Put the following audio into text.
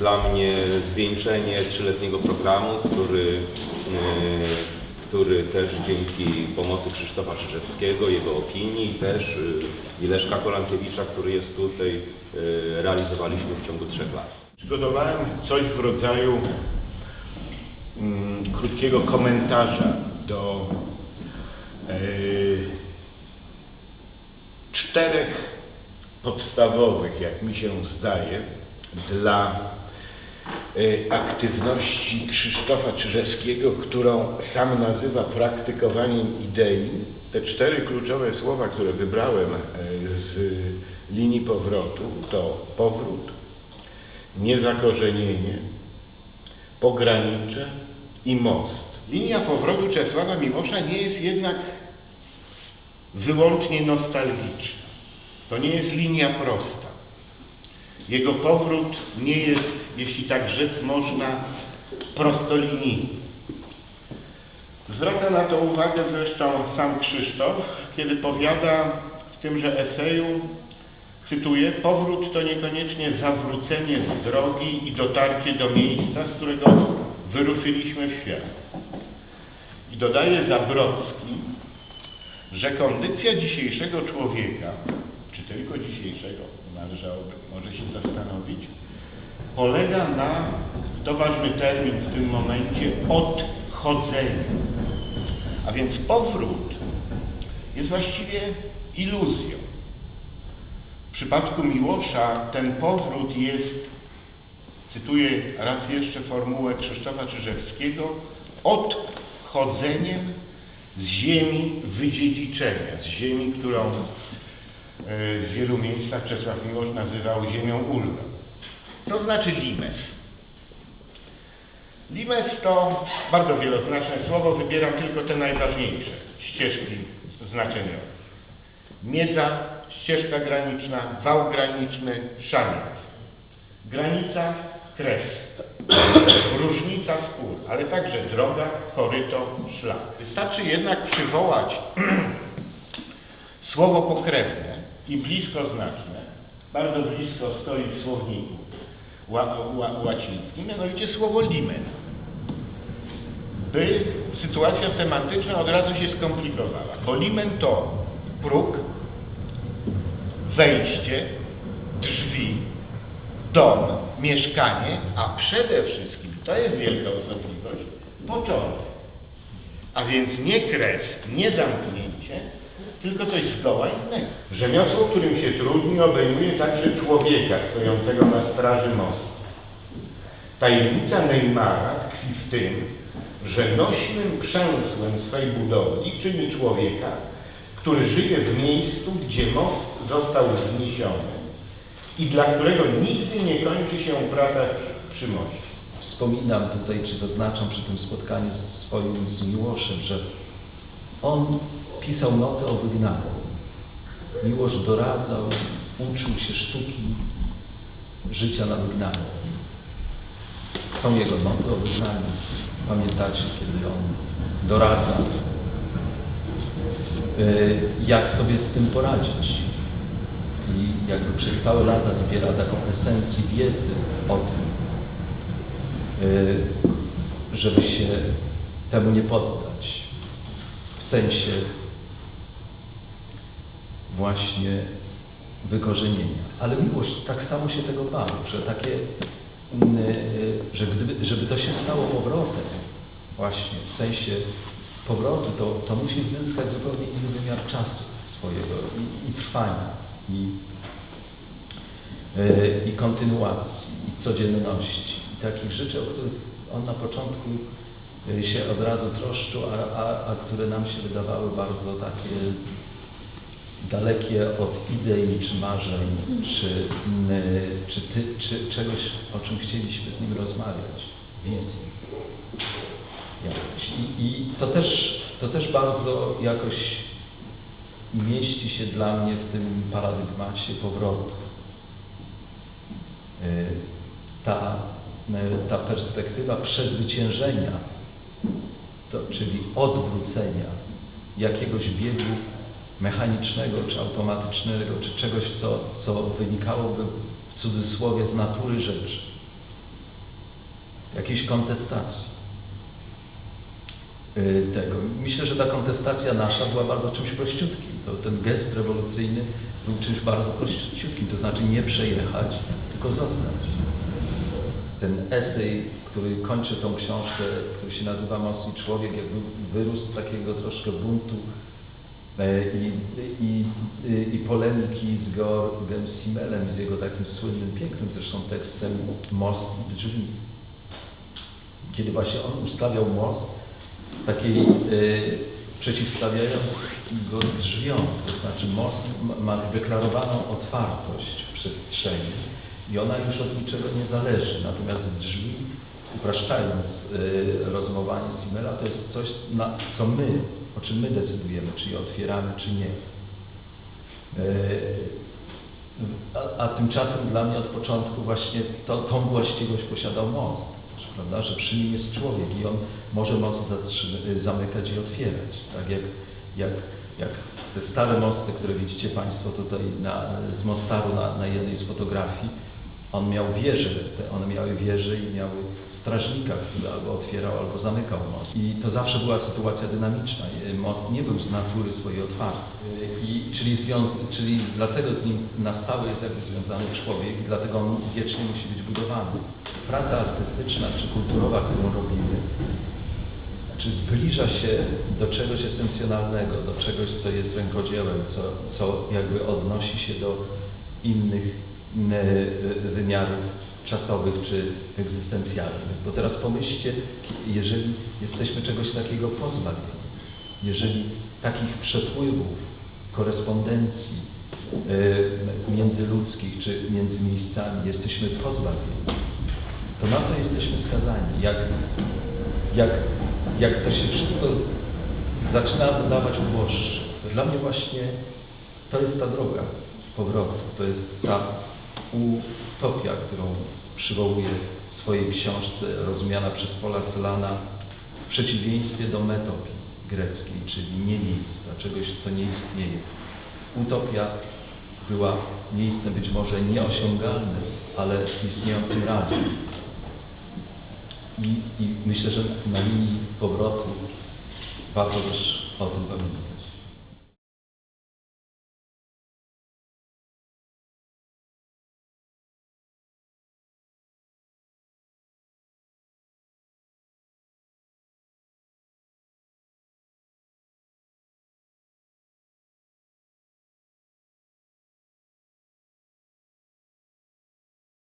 dla mnie zwieńczenie trzyletniego programu, który, e, który też dzięki pomocy Krzysztofa Czyżewskiego, jego opinii też e, i Leszka Kolankiewicza, który jest tutaj, e, realizowaliśmy w ciągu trzech lat. Przygotowałem coś w rodzaju mm, krótkiego komentarza do e, czterech podstawowych, jak mi się zdaje, dla aktywności Krzysztofa Czyżewskiego, którą sam nazywa praktykowaniem idei. Te cztery kluczowe słowa, które wybrałem e, z linii powrotu, to powrót, niezakorzenienie, pogranicze i most. Linia powrotu Czesława Miłosza nie jest jednak wyłącznie nostalgiczna. To nie jest linia prosta. Jego powrót nie jest, jeśli tak rzec można, prostolinijny. Zwraca na to uwagę zresztą sam Krzysztof, kiedy powiada w tymże eseju, cytuję, powrót to niekoniecznie zawrócenie z drogi i dotarcie do miejsca, z którego wyruszyliśmy w świat. I dodaje Zabrocki, że kondycja dzisiejszego człowieka, czy tylko dzisiejszego, należałoby może się zastanowić, polega na, to ważny termin w tym momencie, odchodzeniu. A więc powrót jest właściwie iluzją. W przypadku Miłosza ten powrót jest, cytuję raz jeszcze formułę Krzysztofa Czyżewskiego, odchodzeniem z ziemi wydziedziczenia, z ziemi, którą w wielu miejscach Czesław Miłosz nazywał ziemią ulgą. Co znaczy limes? Limes to bardzo wieloznaczne słowo, wybieram tylko te najważniejsze ścieżki znaczeniowe. Miedza, ścieżka graniczna, wał graniczny, szaniec. Granica, kres. Różnica, spór, ale także droga, koryto, szlak. Wystarczy jednak przywołać słowo pokrewne i bliskoznaczne, bardzo blisko stoi w słowniku ła, ła, łacińskim, mianowicie słowo limen. By sytuacja semantyczna od razu się skomplikowała, bo limen to próg, wejście, drzwi, dom, mieszkanie, a przede wszystkim, to jest wielka osobliwość, początek. A więc nie kres, nie zamknięcie, tylko coś zgoła innego. Rzemiosło, którym się trudni, obejmuje także człowieka stojącego na straży mostu. Tajemnica Neymara tkwi w tym, że nośnym przemysłem swej budowli czyni człowieka, który żyje w miejscu, gdzie most został wzniesiony i dla którego nigdy nie kończy się praca przy moście. Wspominam tutaj, czy zaznaczam przy tym spotkaniu swoim z Miłoszem, że on pisał notę o wygnaniu. Miłosz doradzał, uczył się sztuki życia na wygnaniu. Są jego noty o wygnaniu. Pamiętacie, kiedy on doradza, y, jak sobie z tym poradzić. I jakby przez całe lata zbiera taką esencję wiedzy o tym, y, żeby się temu nie poddać. Sensie właśnie wykorzenienia. Ale miłość tak samo się tego bał, że takie, mm, y, że gdyby, żeby to się stało powrotem, właśnie w sensie powrotu, to, to musi zyskać zupełnie inny wymiar czasu swojego i, i trwania, i, y, i kontynuacji, i codzienności, i takich rzeczy, o których on na początku się od razu troszczył, a, a, a które nam się wydawały bardzo takie dalekie od idei, czy marzeń, czy, mm, czy, ty, czy czegoś, o czym chcieliśmy z nim rozmawiać, wizji. Jakoś. I, I to też, to też bardzo jakoś mieści się dla mnie w tym paradygmacie powrotu. Y, Ta, y, ta perspektywa przezwyciężenia, czyli odwrócenia jakiegoś biegu mechanicznego czy automatycznego, czy czegoś, co, co wynikałoby w cudzysłowie z natury rzeczy. jakiejś kontestacji y, tego. Myślę, że ta kontestacja nasza była bardzo czymś prościutkim. To, ten gest rewolucyjny był czymś bardzo prościutkim, to znaczy nie przejechać, tylko zostać. Ten esej, który kończy tą książkę, który się nazywa Mocny Człowiek, jakby wyrósł z takiego troszkę buntu e, i, i, i, polemiki z Georgem Simmelem i z jego takim słynnym, pięknym zresztą tekstem Most i drzwi. Kiedy właśnie on ustawiał most w takiej, e, przeciwstawiając go drzwiom, to znaczy most ma zdeklarowaną otwartość w przestrzeni i ona już od niczego nie zależy, natomiast drzwi, upraszczając e, rozumowanie Simmela, to jest coś, na co my, o czym my decydujemy, czy je otwieramy, czy nie. E, A, a tymczasem dla mnie od początku właśnie to, tą właściwość posiadał most, prawda, że przy nim jest człowiek i on może most zatrzym- zamykać i otwierać. Tak jak, jak, jak te stare mosty, które widzicie Państwo tutaj na, z Mostaru na, na jednej z fotografii, on miał wieże, one miały wieże i miały strażnika, który albo otwierał, albo zamykał most. I to zawsze była sytuacja dynamiczna. I Most nie był z natury swojej otwarty. I, czyli, czyli dlatego z nim na stałe jest jakby związany człowiek i dlatego on wiecznie musi być budowany. Praca artystyczna czy kulturowa, którą robimy, czy zbliża się do czegoś esencjonalnego, do czegoś, co jest rękodziełem, co, co jakby odnosi się do innych wymiarów czasowych czy egzystencjalnych. Bo teraz pomyślcie, jeżeli jesteśmy czegoś takiego pozbawieni, jeżeli takich przepływów, korespondencji e, międzyludzkich czy między miejscami jesteśmy pozbawieni, to na co jesteśmy skazani? Jak, jak, jak to się wszystko zaczyna wydawać uboższe. Dla mnie właśnie to jest ta droga powrotu. To jest ta utopia, którą przywołuje w swojej książce rozumiana przez Paula Selana w przeciwieństwie do metopii greckiej, czyli nie miejsca, czegoś, co nie istnieje. Utopia była miejscem być może nieosiągalnym, ale istniejącym realnie. I, I myślę, że na linii powrotu warto też o tym pamiętać.